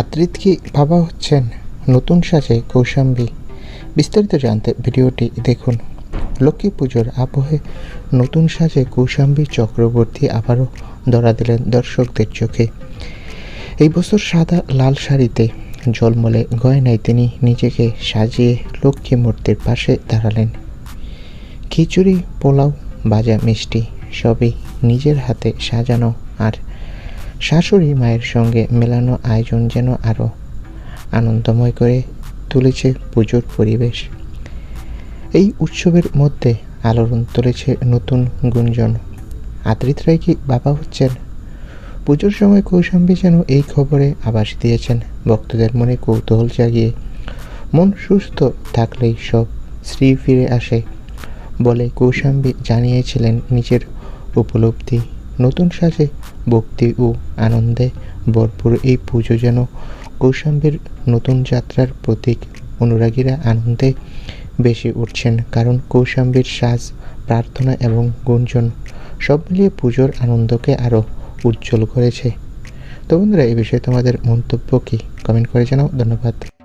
আদ্রিত কি বাবা হচ্ছেন নতুন সাজে কৌশাম্বী। বিস্তারিত জানতে ভিডিওটি দেখুন। লক্ষ্মী পুজোর আবহে নতুন সাজে কৌশাম্বী চক্রবর্তী আবারও ধরা দিলেন দর্শকদের চোখে। এই বছর সাদা লাল শাড়িতে জলমলে গয়নায় তিনি নিজেকে সাজিয়ে লক্ষ্মী মূর্তির পাশে দাঁড়ালেন। খিচুড়ি, পোলাও, বাজা মিষ্টি সবই নিজের হাতে সাজানো আর শাশুড়ি মায়ের সঙ্গে মেলানো আয়োজন যেন আরও আনন্দময় করে তুলেছে পুজোর পরিবেশ। এই উৎসবের মধ্যে আলোড়ন তুলেছে নতুন গুঞ্জন। আদ্রিত রায় কি বাবা হচ্ছেন? পুজোর সময় কৌশাম্বী যেন এই খবরে আভাস দিয়েছেন। ভক্তদের মনে কৌতূহল জাগিয়ে মন সুস্থ থাকলেই সব শ্রী ফিরে আসে বলে কৌশাম্বী জানিয়েছিলেন নিজের উপলব্ধি। নতুন সাজে ভক্তি ও আনন্দে ভরপুর এই পুজো যেন কৌশাম্বীর নতুন যাত্রার প্রতীক। অনুরাগীরা আনন্দে বেশি উঠছেন, কারণ কৌশাম্বীর সাজ, প্রার্থনা এবং গুঞ্জন সব মিলিয়ে পুজোর আনন্দকে আরও উজ্জ্বল করেছে। তো বন্ধুরা এই বিষয়ে তোমাদের মন্তব্য কী? কমেন্ট করে জানাও। ধন্যবাদ।